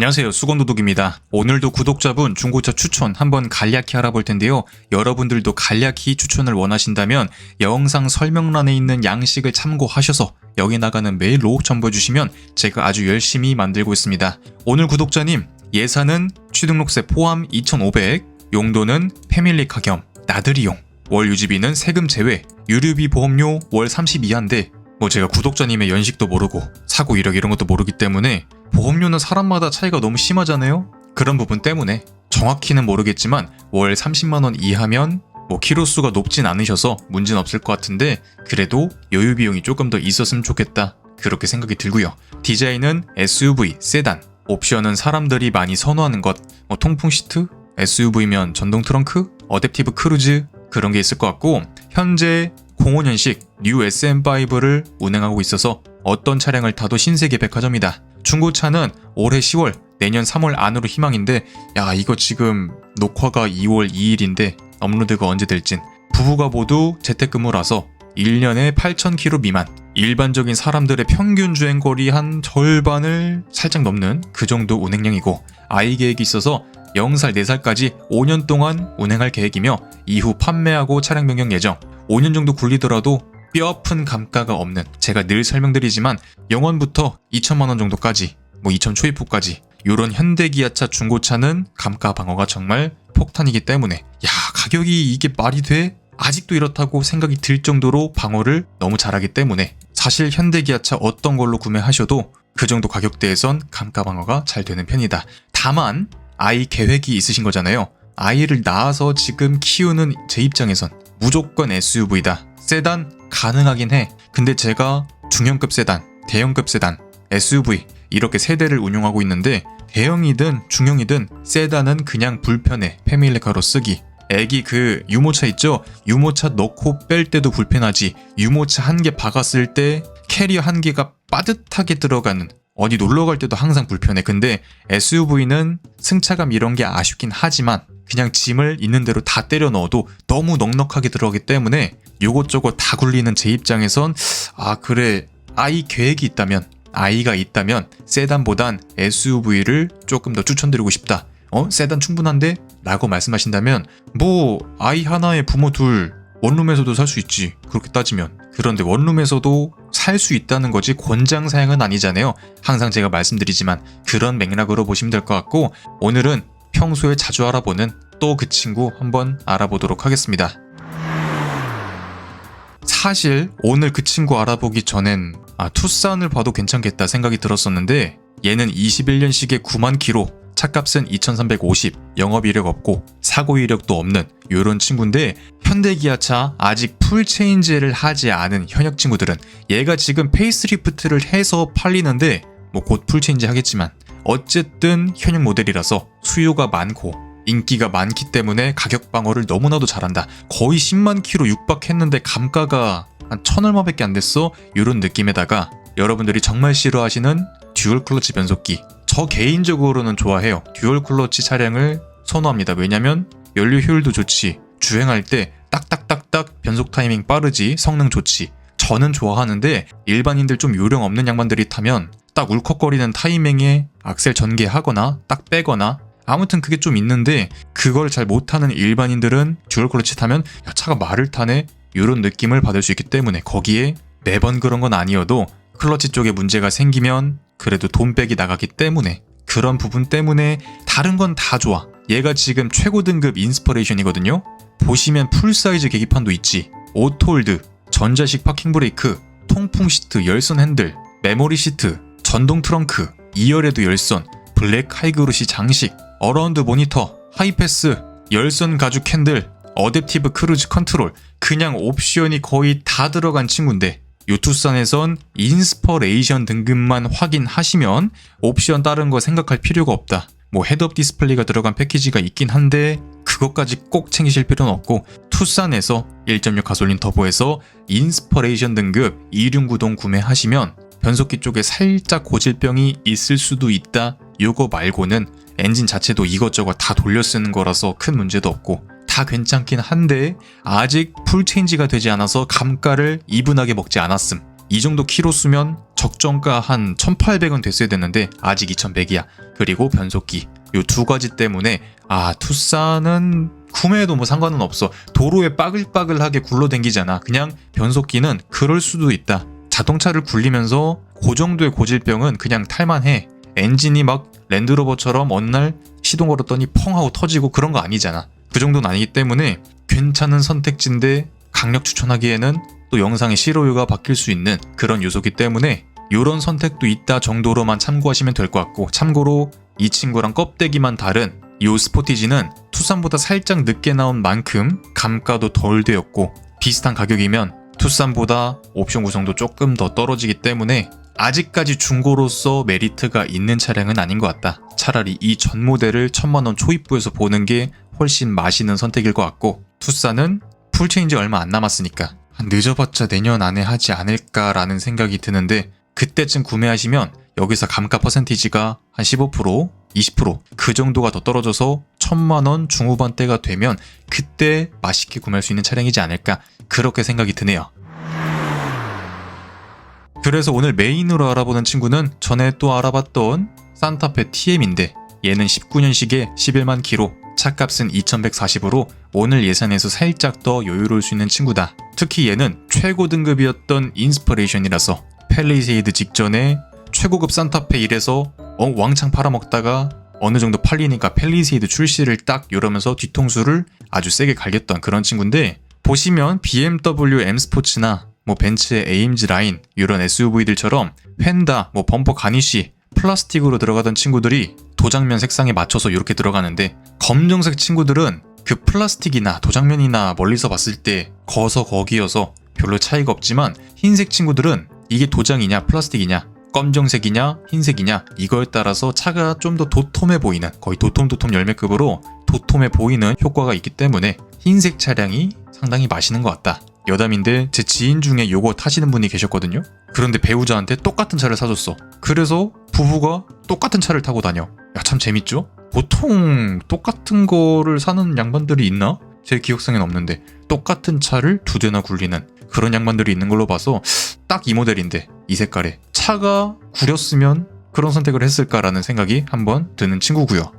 안녕하세요. 수건도둑입니다. 오늘도 구독자분 중고차 추천 한번 간략히 알아볼 텐데요. 여러분들도 간략히 추천을 원하신다면 영상 설명란에 있는 양식을 참고하셔서 여기 나가는 메일로 첨부해주시면 제가 아주 열심히 만들고 있습니다. 오늘 구독자님 예산은 취등록세 포함 2,500, 용도는 패밀리카 겸 나들이용, 월 유지비는 세금 제외, 유류비 보험료 월 32한데 뭐 제가 구독자님의 연식도 모르고 사고 이력 이런 것도 모르기 때문에 보험료는 사람마다 차이가 너무 심하잖아요? 그런 부분 때문에 정확히는 모르겠지만 월 30만 원 이하면 뭐 키로수가 높진 않으셔서 문제는 없을 것 같은데 그래도 여유 비용이 조금 더 있었으면 좋겠다 그렇게 생각이 들고요. 디자인은 SUV, 세단, 옵션은 사람들이 많이 선호하는 것, 뭐 통풍 시트, SUV면 전동 트렁크, 어댑티브 크루즈 그런 게 있을 것 같고 현재 05년식 뉴 SM5를 운행하고 있어서 어떤 차량을 타도 신세계 백화점이다. 중고차는 올해 10월, 내년 3월 안으로 희망인데 야 이거 지금 녹화가 2월 2일인데 업로드가 언제 될진. 부부가 모두 재택근무라서 1년에 8,000km 미만. 일반적인 사람들의 평균 주행거리 한 절반을 살짝 넘는 그 정도 운행량이고 아이 계획이 있어서 0살, 4살까지 5년 동안 운행할 계획이며 이후 판매하고 차량 변경 예정. 5년 정도 굴리더라도 뼈아픈 감가가 없는 제가 늘 설명드리지만 0원부터 2천만 원 정도까지 뭐 2천 초입후까지 요런 현대기아차 중고차는 감가 방어가 정말 폭탄이기 때문에 야 가격이 이게 말이 돼? 아직도 이렇다고 생각이 들 정도로 방어를 너무 잘하기 때문에 사실 현대기아차 어떤 걸로 구매하셔도 그 정도 가격대에선 감가 방어가 잘 되는 편이다. 다만 아이 계획이 있으신 거잖아요. 아이를 낳아서 지금 키우는 제 입장에선 무조건 SUV다. 세단 가능하긴 해. 근데 제가 중형급 세단, 대형급 세단, SUV 이렇게 세대를 운용하고 있는데 대형이든 중형이든 세단은 그냥 불편해. 패밀리카로 쓰기. 애기 그 유모차 있죠? 유모차 넣고 뺄 때도 불편하지. 유모차 한 개 박았을 때 캐리어 한 개가 빠듯하게 들어가는 어디 놀러 갈 때도 항상 불편해. 근데 SUV는 승차감 이런 게 아쉽긴 하지만 그냥 짐을 있는 대로 다 때려 넣어도 너무 넉넉하게 들어가기 때문에 요것저것 다 굴리는 제 입장에선 아 그래 아이 계획이 있다면 아이가 있다면 세단보단 SUV를 조금 더 추천드리고 싶다. 어 세단 충분한데? 라고 말씀하신다면 뭐 아이 하나에 부모 둘 원룸에서도 살 수 있지 그렇게 따지면 그런데 원룸에서도 살 수 있다는 거지 권장 사양은 아니잖아요 항상 제가 말씀드리지만 그런 맥락으로 보시면 될 것 같고 오늘은 평소에 자주 알아보는 또 그 친구 한번 알아보도록 하겠습니다. 사실 오늘 그 친구 알아보기 전엔 아 투싼을 봐도 괜찮겠다 생각이 들었었는데 얘는 21년식의 9만 키로 차값은 2350 영업 이력 없고 사고 이력도 없는 요런 친구인데 현대 기아차 아직 풀 체인지를 하지 않은 현역 친구들은 얘가 지금 페이스리프트를 해서 팔리는데 뭐 곧 풀 체인지 하겠지만 어쨌든 현역 모델이라서 수요가 많고 인기가 많기 때문에 가격 방어를 너무나도 잘한다. 거의 10만 키로 육박했는데 감가가 한 천 얼마밖에 안 됐어. 이런 느낌에다가 여러분들이 정말 싫어하시는 듀얼 클러치 변속기. 저 개인적으로는 좋아해요. 듀얼 클러치 차량을 선호합니다. 왜냐면 연료 효율도 좋지. 주행할 때 딱딱딱딱 변속 타이밍 빠르지. 성능 좋지. 저는 좋아하는데 일반인들 좀 요령 없는 양반들이 타면 딱 울컥거리는 타이밍에 악셀 전개하거나 딱 빼거나 아무튼 그게 좀 있는데 그걸 잘 못하는 일반인들은 듀얼 클러치 타면 야 차가 말을 타네? 이런 느낌을 받을 수 있기 때문에 거기에 매번 그런 건 아니어도 클러치 쪽에 문제가 생기면 그래도 돈백이 나가기 때문에 그런 부분 때문에 다른 건 다 좋아. 얘가 지금 최고 등급 인스퍼레이션이거든요. 보시면 풀사이즈 계기판도 있지. 오토홀드 전자식 파킹 브레이크 통풍 시트 열선 핸들 메모리 시트 전동 트렁크 2열에도 열선 블랙 하이그로시 장식 어라운드 모니터, 하이패스, 열선 가죽 캔들, 어댑티브 크루즈 컨트롤 그냥 옵션이 거의 다 들어간 친구인데 요투산에선 인스퍼레이션 등급만 확인하시면 옵션 다른 거 생각할 필요가 없다. 뭐 헤드업 디스플레이가 들어간 패키지가 있긴 한데 그것까지 꼭 챙기실 필요는 없고 투싼에서 1.6 가솔린 터보에서 인스퍼레이션 등급 2륜구동 구매하시면 변속기 쪽에 살짝 고질병이 있을 수도 있다. 요거 말고는 엔진 자체도 이것저것 다 돌려 쓰는 거라서 큰 문제도 없고 다 괜찮긴 한데 아직 풀 체인지가 되지 않아서 감가를 이분하게 먹지 않았음. 이 정도 키로 쓰면 적정가 한 1800원 됐어야 되는데 아직 2100이야. 그리고 변속기. 요 두 가지 때문에 아 투싼은 구매해도 뭐 상관은 없어. 도로에 빠글빠글하게 굴러댕기잖아. 그냥 변속기는 그럴 수도 있다. 자동차를 굴리면서 그 정도의 고질병은 그냥 탈만해. 엔진이 막 랜드로버처럼 어느 날 시동 걸었더니 펑 하고 터지고 그런 거 아니잖아. 그 정도는 아니기 때문에 괜찮은 선택지인데 강력 추천하기에는 또 영상의 실효율가 바뀔 수 있는 그런 요소기 때문에 이런 선택도 있다 정도로만 참고하시면 될 것 같고 참고로 이 친구랑 껍데기만 다른 이 스포티지는 투싼보다 살짝 늦게 나온 만큼 감가도 덜 되었고 비슷한 가격이면 투싼보다 옵션 구성도 조금 더 떨어지기 때문에 아직까지 중고로서 메리트가 있는 차량은 아닌 것 같다. 차라리 이 전 모델을 천만 원 초입부에서 보는 게 훨씬 맛있는 선택일 것 같고 투싼은 풀체인지 얼마 안 남았으니까 한 늦어봤자 내년 안에 하지 않을까라는 생각이 드는데 그때쯤 구매하시면 여기서 감가 퍼센티지가 한 15%, 20%그 정도가 더 떨어져서 천만 원 중후반대가 되면 그때 맛있게 구매할 수 있는 차량이지 않을까 그렇게 생각이 드네요. 그래서 오늘 메인으로 알아보는 친구는 전에 또 알아봤던 산타페 TM인데 얘는 19년식에 11만 키로 차값은 2140으로 오늘 예산에서 살짝 더 여유로울 수 있는 친구다. 특히 얘는 최고 등급이었던 인스퍼레이션이라서 펠리세이드 직전에 최고급 산타페 1에서 어, 왕창 팔아먹다가 어느 정도 팔리니까 펠리세이드 출시를 딱 이러면서 뒤통수를 아주 세게 갈겼던 그런 친구인데 보시면 BMW M 스포츠나 뭐 벤츠의 AMG 라인 이런 SUV들처럼 휀다, 뭐 범퍼 가니쉬 플라스틱으로 들어가던 친구들이 도장면 색상에 맞춰서 이렇게 들어가는데 검정색 친구들은 그 플라스틱이나 도장면이나 멀리서 봤을 때 거서 거기여서 별로 차이가 없지만 흰색 친구들은 이게 도장이냐 플라스틱이냐 검정색이냐 흰색이냐 이거에 따라서 차가 좀 더 도톰해 보이는 거의 도톰도톰 열매급으로 도톰해 보이는 효과가 있기 때문에 흰색 차량이 상당히 맛있는 것 같다. 여담인데 제 지인 중에 요거 타시는 분이 계셨거든요. 그런데 배우자한테 똑같은 차를 사줬어. 그래서 부부가 똑같은 차를 타고 다녀. 야 참 재밌죠? 보통 똑같은 거를 사는 양반들이 있나? 제 기억상엔 없는데 똑같은 차를 두 대나 굴리는 그런 양반들이 있는 걸로 봐서 딱 이 모델인데 이 색깔에 차가 구렸으면 그런 선택을 했을까라는 생각이 한번 드는 친구고요.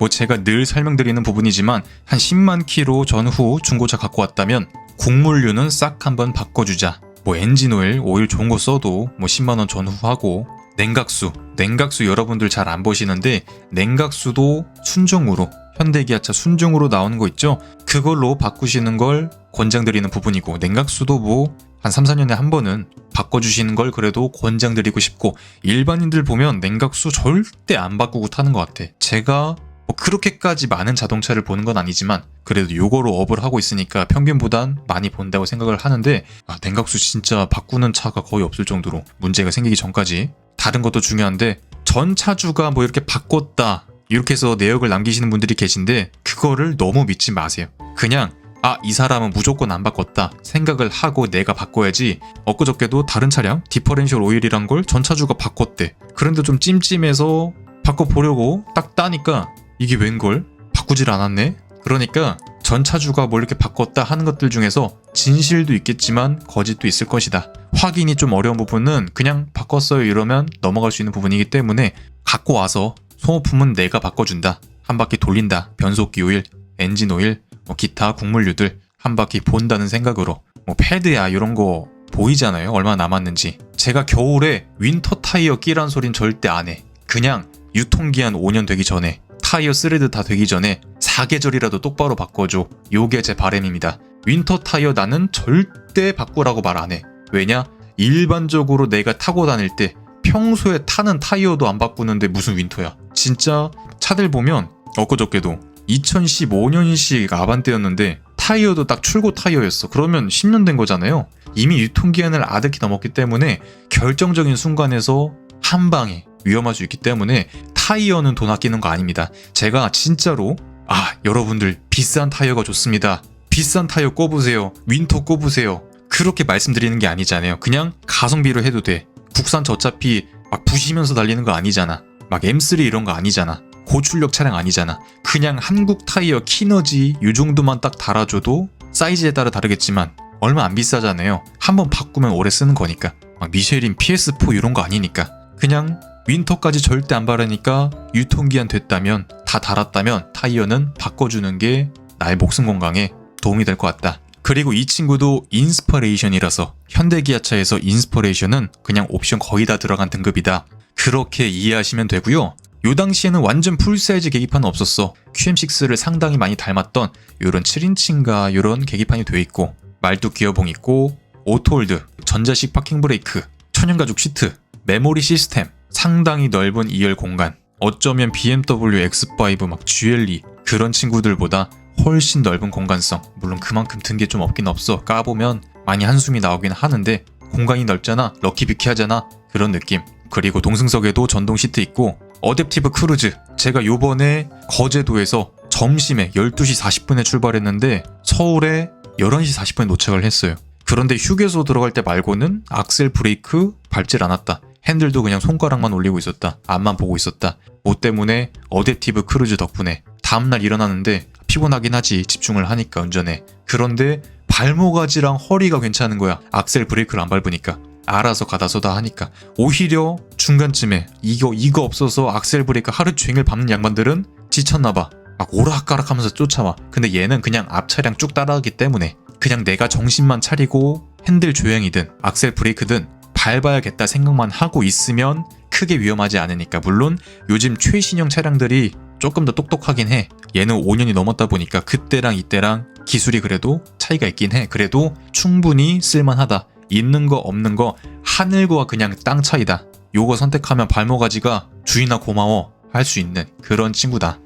뭐 제가 늘 설명드리는 부분이지만 한 10만 키로 전후 중고차 갖고 왔다면 곡물류는 싹 한번 바꿔주자. 뭐 엔진 오일, 오일 좋은 거 써도 뭐 10만 원 전후 하고 냉각수, 냉각수 여러분들 잘 안 보시는데 냉각수도 순정으로 현대기아차 순정으로 나오는 거 있죠? 그걸로 바꾸시는 걸 권장드리는 부분이고 냉각수도 뭐 한 3, 4년에 한 번은 바꿔주시는 걸 그래도 권장드리고 싶고 일반인들 보면 냉각수 절대 안 바꾸고 타는 것 같아. 제가 뭐 그렇게까지 많은 자동차를 보는 건 아니지만 그래도 요거로 업을 하고 있으니까 평균보단 많이 본다고 생각을 하는데 아, 냉각수 진짜 바꾸는 차가 거의 없을 정도로 문제가 생기기 전까지 다른 것도 중요한데 전 차주가 뭐 이렇게 바꿨다 이렇게 해서 내역을 남기시는 분들이 계신데 그거를 너무 믿지 마세요. 그냥 아, 이 사람은 무조건 안 바꿨다 생각을 하고 내가 바꿔야지 엊그저께도 다른 차량 디퍼렌셜 오일이란 걸 전차주가 바꿨대. 그런데 좀 찜찜해서 바꿔보려고 딱 따니까 이게 웬걸? 바꾸질 않았네? 그러니까 전차주가 뭘 이렇게 바꿨다 하는 것들 중에서 진실도 있겠지만 거짓도 있을 것이다. 확인이 좀 어려운 부분은 그냥 바꿨어요 이러면 넘어갈 수 있는 부분이기 때문에 갖고 와서 소모품은 내가 바꿔준다. 한 바퀴 돌린다. 변속기 오일, 엔진 오일, 뭐 기타 국물류들 한 바퀴 본다는 생각으로 뭐 패드야 이런 거 보이잖아요. 얼마 남았는지. 제가 겨울에 윈터 타이어 끼란 소린 절대 안 해. 그냥 유통기한 5년 되기 전에 타이어 스레드 다 되기 전에 사계절이라도 똑바로 바꿔줘. 요게 제 바램입니다. 윈터 타이어 나는 절대 바꾸라고 말 안 해. 왜냐? 일반적으로 내가 타고 다닐 때 평소에 타는 타이어도 안 바꾸는데 무슨 윈터야. 진짜 차들 보면 엊그저께도 2015년식 아반떼였는데 타이어도 딱 출고 타이어였어. 그러면 10년 된 거잖아요. 이미 유통기한을 아득히 넘었기 때문에 결정적인 순간에서 한 방에 위험할 수 있기 때문에 타이어는 돈 아끼는 거 아닙니다. 제가 진짜로 아 여러분들 비싼 타이어가 좋습니다. 비싼 타이어 꼽으세요. 윈터 꼽으세요. 그렇게 말씀드리는 게 아니잖아요. 그냥 가성비로 해도 돼. 국산 차 어차피 막 부시면서 달리는 거 아니잖아. 막 M3 이런 거 아니잖아. 고출력 차량 아니잖아. 그냥 한국 타이어 키너지 이 정도만 딱 달아줘도 사이즈에 따라 다르겠지만 얼마 안 비싸잖아요. 한번 바꾸면 오래 쓰는 거니까. 막 미쉐린 PS4 이런 거 아니니까. 그냥 윈터까지 절대 안 바르니까 유통기한 됐다면 다 달았다면 타이어는 바꿔주는 게 나의 목숨 건강에 도움이 될 것 같다. 그리고 이 친구도 인스퍼레이션이라서 현대기아차에서 인스퍼레이션은 그냥 옵션 거의 다 들어간 등급이다. 그렇게 이해하시면 되고요. 요 당시에는 완전 풀사이즈 계기판은 없었어. QM6를 상당히 많이 닮았던 요런 7인치인가 요런 계기판이 돼 있고 말뚝 기어봉 있고 오토홀드, 전자식 파킹 브레이크, 천연가죽 시트, 메모리 시스템, 상당히 넓은 2열 공간. 어쩌면 BMW X5 막 GLE 그런 친구들보다 훨씬 넓은 공간성. 물론 그만큼 든 게 좀 없긴 없어. 까보면 많이 한숨이 나오긴 하는데 공간이 넓잖아. 럭키비키 하잖아. 그런 느낌. 그리고 동승석에도 전동 시트 있고 어댑티브 크루즈. 제가 요번에 거제도에서 점심에 12시 40분에 출발했는데 서울에 11시 40분에 도착을 했어요. 그런데 휴게소 들어갈 때 말고는 악셀 브레이크 밟질 않았다. 핸들도 그냥 손가락만 올리고 있었다. 앞만 보고 있었다. 뭐 때문에 어댑티브 크루즈 덕분에 다음날 일어나는데 피곤하긴 하지 집중을 하니까 운전에. 그런데 발목아지랑 허리가 괜찮은 거야. 악셀 브레이크를 안 밟으니까. 알아서 가다 서다 하니까 오히려 중간쯤에 이거 이거 없어서 악셀 브레이크 하루 종일 밟는 양반들은 지쳤나봐. 막 오락가락하면서 쫓아와. 근데 얘는 그냥 앞 차량 쭉 따라가기 때문에 그냥 내가 정신만 차리고 핸들 조향이든 악셀 브레이크든 밟아야겠다 생각만 하고 있으면 크게 위험하지 않으니까. 물론 요즘 최신형 차량들이 조금 더 똑똑하긴 해. 얘는 5년이 넘었다 보니까 그때랑 이때랑 기술이 그래도 차이가 있긴 해. 그래도 충분히 쓸만하다 있는 거 없는 거 하늘과 그냥 땅 차이다 요거 선택하면 발모가지가 주인아 고마워 할 수 있는 그런 친구다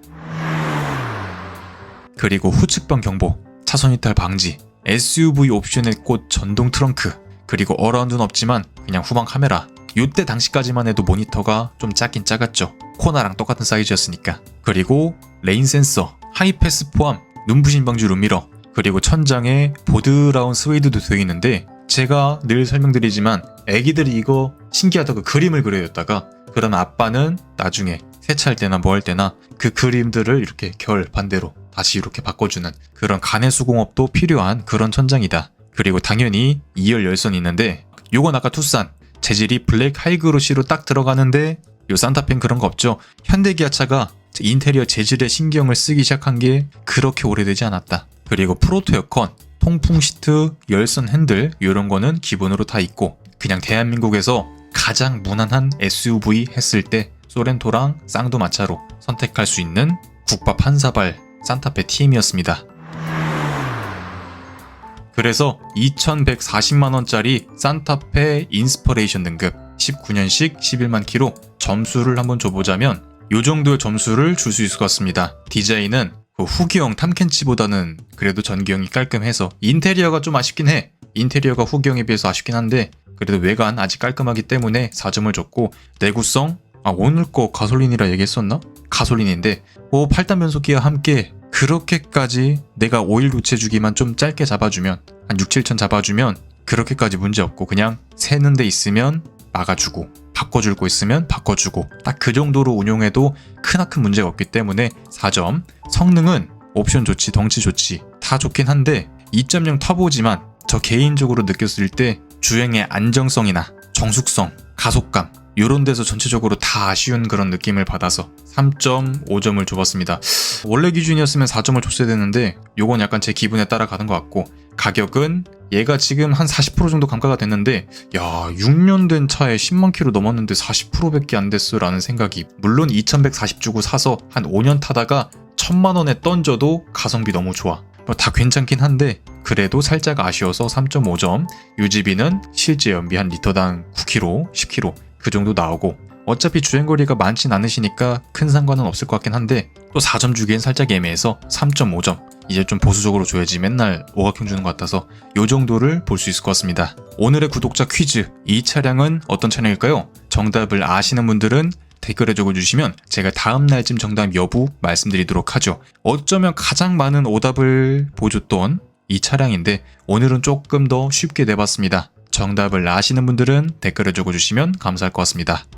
그리고 후측방 경보, 차선 이탈 방지, SUV 옵션의 꽃 전동 트렁크, 그리고 어라운드는 없지만 그냥 후방 카메라. 요때 당시까지만 해도 모니터가 좀 작긴 작았죠. 코나랑 똑같은 사이즈였으니까. 그리고 레인 센서, 하이패스 포함, 눈부신 방지 룸미러, 그리고 천장에 보드라운 스웨이드도 되어 있는데 제가 늘 설명드리지만 애기들이 이거 신기하다고 그림을 그려였다가 그럼 아빠는 나중에 세차할 때나 뭐 할 때나 그 그림들을 이렇게 결 반대로 다시 이렇게 바꿔주는 그런 간의 수공업도 필요한 그런 천장이다. 그리고 당연히 2열 열선이 있는데 요건 아까 투싼 재질이 블랙 하이그로시로 딱 들어가는데 요 산타페는 그런 거 없죠. 현대기아차가 인테리어 재질에 신경을 쓰기 시작한 게 그렇게 오래되지 않았다. 그리고 프로토 에어컨, 통풍 시트, 열선 핸들 이런 거는 기본으로 다 있고 그냥 대한민국에서 가장 무난한 SUV 했을 때 소렌토랑 쌍두마차로 선택할 수 있는 국밥 한 사발 산타페 TM이었습니다. 그래서 2140만원짜리 산타페 인스퍼레이션 등급 19년식 11만 키로 점수를 한번 줘보자면 요 정도의 점수를 줄 수 있을 것 같습니다. 디자인은 그 후기형 탐켄치보다는 그래도 전기형이 깔끔해서 인테리어가 좀 아쉽긴 해. 인테리어가 후기형에 비해서 아쉽긴 한데 그래도 외관 아직 깔끔하기 때문에 4점을 줬고 내구성 아 오늘 거 가솔린이라 얘기했었나? 가솔린인데 뭐 8단 변속기와 함께 그렇게까지 내가 오일 교체 주기만 좀 짧게 잡아주면 한 6, 7천 잡아주면 그렇게까지 문제 없고 그냥 새는 데 있으면 막아주고 바꿔줄 거 있으면 바꿔주고 딱 그 정도로 운용해도 크나큰 문제가 없기 때문에 4점 성능은 옵션 좋지 덩치 좋지 다 좋긴 한데 2.0 터보지만 저 개인적으로 느꼈을 때 주행의 안정성이나 정숙성 가속감 이런 데서 전체적으로 다 아쉬운 그런 느낌을 받아서 3.5점을 줘봤습니다. 원래 기준이었으면 4점을 줬어야 되는데 요건 약간 제 기분에 따라 가는 것 같고 가격은 얘가 지금 한 40% 정도 감가가 됐는데 야 6년 된 차에 10만 킬로 넘었는데 40%밖에 안 됐어 라는 생각이. 물론 2140 주고 사서 한 5년 타다가 1000만 원에 던져도 가성비 너무 좋아. 뭐 다 괜찮긴 한데 그래도 살짝 아쉬워서 3.5점 유지비는 실제 연비 한 리터당 9km, 10km 그 정도 나오고 어차피 주행거리가 많진 않으시니까 큰 상관은 없을 것 같긴 한데 또 4점 주기엔 살짝 애매해서 3.5점 이제 좀 보수적으로 줘야지 맨날 오각형 주는 것 같아서 요 정도를 볼 수 있을 것 같습니다. 오늘의 구독자 퀴즈 이 차량은 어떤 차량일까요? 정답을 아시는 분들은 댓글에 적어주시면 제가 다음 날쯤 정답 여부 말씀드리도록 하죠. 어쩌면 가장 많은 오답을 보여줬던 이 차량인데 오늘은 조금 더 쉽게 내봤습니다. 정답을 아시는 분들은 댓글에 적어주시면 감사할 것 같습니다.